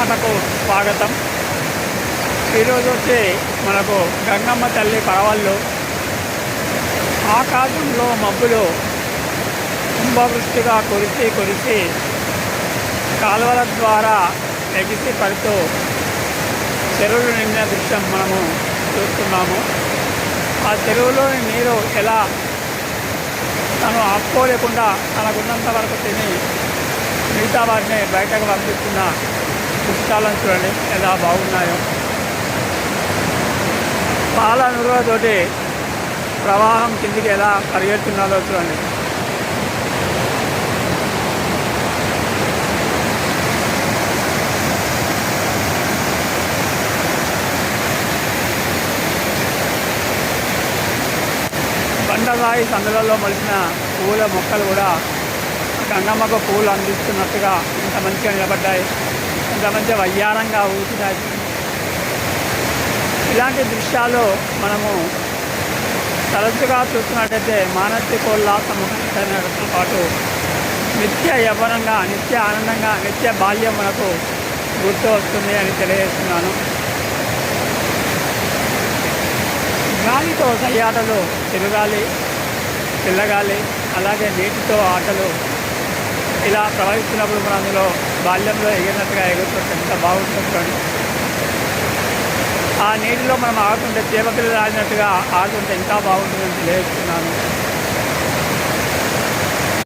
మాటకు స్వాగతం. ఈరోజు వచ్చి మనకు గంగమ్మ తల్లి పరవళ్ళు. ఆకాశంలో మబ్బులు కుంభవృష్టిగా కురిసి కురిసి కాలువల ద్వారా ఎగిసి పడుతూ చెరువులు నిండిన దృశ్యం మనము చూస్తున్నాము. ఆ చెరువులోని నీరు ఎలా తను ఆపుకోలేకుండా తనకున్నంత వరకు తిని మిగతా వారిని బయటకు పంపిస్తున్న పుష్పాలను చూడండి ఎలా బాగున్నాయో. పాల నురువతోటి ప్రవాహం కిందికి ఎలా పరిగెడుతున్నదో చూడండి. బండరాయి సందులలో మలిసిన పువ్వుల మొక్కలు కూడా గంగమ్మకు పూలు అందిస్తున్నట్టుగా ఇంత మంచిగా నిలబడ్డాయి. గమనించే వయ్యారంగా ఊపినాయి ఇలాంటి దృశ్యాలు మనము తరచుగా చూస్తున్నట్టయితే మానసికోల్లాసంతో పాటు నిత్య యవ్వనంగా నిత్య ఆనందంగా నిత్య బాల్యం మనకు గుర్తు వస్తుంది అని తెలియజేస్తున్నాను. గాలితో సయ్యాటలు తిరగాలి పిల్లగాలి అలాగే నీటితో ఆటలు ఇలా ప్రవహిస్తున్నప్పుడు మనం అందులో బాల్యంలో ఎగిరినట్టుగా ఎగురుతుంటే ఎంత బాగుంటుంది. ఆ నీటిలో మనం ఆడుతుంటే చేపపిల్లలు ఆడినట్టుగా ఆడుతుంటే ఇంకా బాగుంటుందని తెలియజేస్తున్నాను